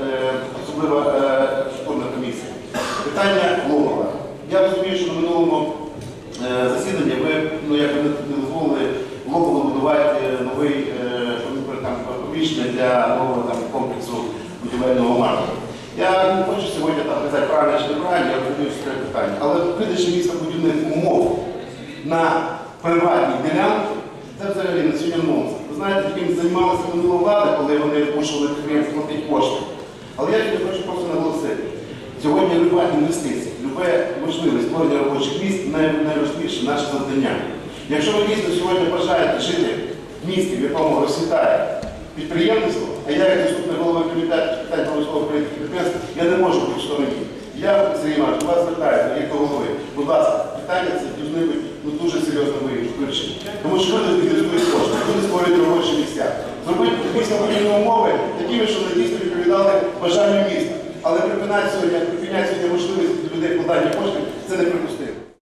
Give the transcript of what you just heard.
Е, особлива е, шкодна комісія. Питання логова. Я розумію, що на минулому е, засіданні ви, ну, як не дозволили логово будувати новий там, для нового там, комплексу будівельного марку. Я не хочу сьогодні там казати правильно чи неправильно, я розумію, що це питання. Але видачі міста будівних умов на приватній ділянці це взагалі на сьогодні нонсенс. Ви знаєте, яким займалася минула влада, коли вони змушували підприємство платити кошти. Але я тільки хочу просто наголосити. Сьогодні люба інвестиція, любе можливість створення робочих місць най- найважливіше наше завдання. Якщо ви дійсно сьогодні бажаєте жити в місті, в якому розцвітає підприємництво, а я як заступник голови комітету питань промислової політики підприємств, я не можу бути в. Я, Сергій до вас звертаюся, як до голови. Будь ласка, питання це бути ну, дуже серйозно вирішені. Тому що люди інвестують кошти, люди створюють робочі місця. Зробити подібні умови такими, що вони дійсно бажанню міста. Але припинати сьогодні, припиняти сьогодні можливість людей подання коштів, це неприпустимо.